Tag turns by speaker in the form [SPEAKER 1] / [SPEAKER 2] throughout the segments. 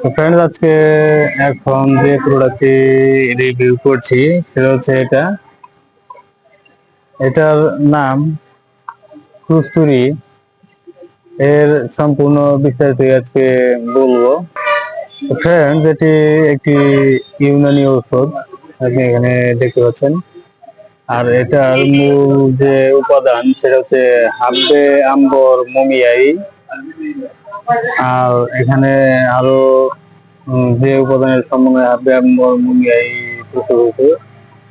[SPEAKER 1] তো ফ্রেন্ডস আজকে এখন যে প্রোডাক্টটি রিভিউ করছি, সেটা হচ্ছে এটা। এটার নাম কুস্তুরি এর সম্পূর্ণ বিস্তারিত আজকে বলব। ফ্রেন্ডস এটি একটি ইউনানি ঔষধ, আপনি এখানে দেখতে পাচ্ছেন। আর এটার মূল যে উপাদান, সেটা হচ্ছে হাব্বে আম্বর মমিয়াই। আর এখানে আরও যে উপাদানের সম্বন্ধে হয়েছে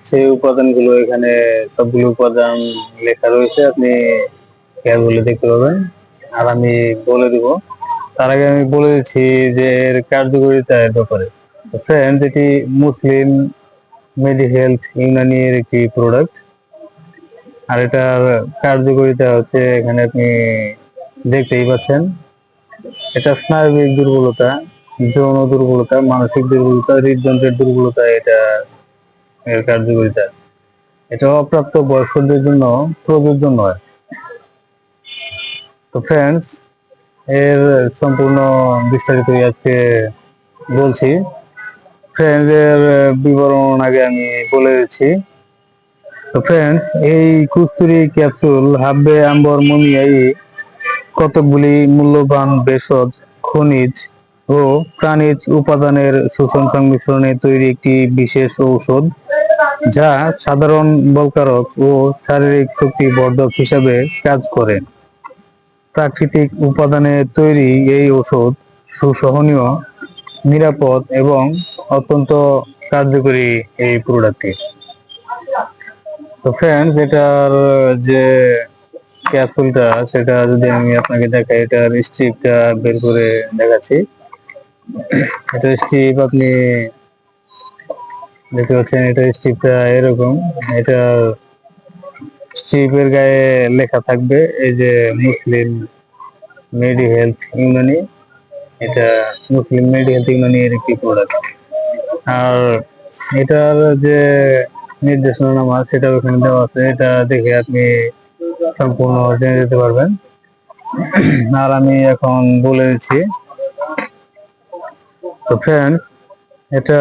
[SPEAKER 1] সেই উপাদানগুলো এখানে সবগুলো উপাদান লেখা রয়েছে, আপনি খেয়াল দেখতে পাবেন। আর আমি বলে দিব, তার আগে আমি বলে দিচ্ছি যে এর কার্যকারিতার ব্যাপারে। ফ্রেন্ড এটি মুসলিম মেডি হেলথ ইউনানির একটি প্রোডাক্ট আর এটার কার্যকরিতা হচ্ছে এখানে আপনি দেখতেই পাচ্ছেন। এটা স্নায়বিক দুর্বলতা, যৌন দুর্বলতা, মানসিক দুর্বলতা, হৃদযন্ত্রের দুর্বলতা, এটা এর কার্যকারিতা। এটা অপ্রাপ্ত বয়স্কদের জন্য প্রযোজ্য নয়। তো ফ্রেন্ডস এর সম্পূর্ণ বিস্তারিত আজকে বলছি। ফ্রেন্ডস এর বিবরণ আগে আমি বলে দিচ্ছি। তো ফ্রেন্ডস এই কুস্তুরি ক্যাপসুল হাব্বে, আম্বর, মমিয়াই কতকগুলি মূল্যবান ভেষজ, খনিজ ও প্রাণীজ উপাদানের শোষণ সংমিশ্রণে তৈরি একটি বিশেষ ঔষধ, যা সাধারণ বলকারক ও শারীরিক শক্তি বর্ধক হিসাবে কাজ করে। প্রাকৃতিক উপাদানে তৈরি এই ওষুধ সুসহনীয়, নিরাপদ এবং অত্যন্ত কার্যকরী এই প্রোডাক্টটি। তো ফ্রেন্ডস এটার যে ক্যাপসুলটা সেটা যদি আমি আপনাকে দেখাই এটার স্ট্রিপটা বের করে দেখাচ্ছি। এটা স্ট্রিপ আপনি দেখতে পাচ্ছেন, এটা স্ট্রিপটা এরকম। এটা স্ট্রিপের গায়ে লেখা থাকবে, এই যে মুসলিম মেডি হেলথ ইউনানি। এটা মুসলিম মেডি হেলথ ইউনানি এর একটি প্রোডাক্ট আর এটার যে নির্দেশনামা সেটা ওখানে দেওয়া আছে। এটা দেখে আপনি সম্পূর্ণ জেনে যেতে পারবেন। আর আমি এখন বলে দিচ্ছি। তো ফ্রেন্ড এটা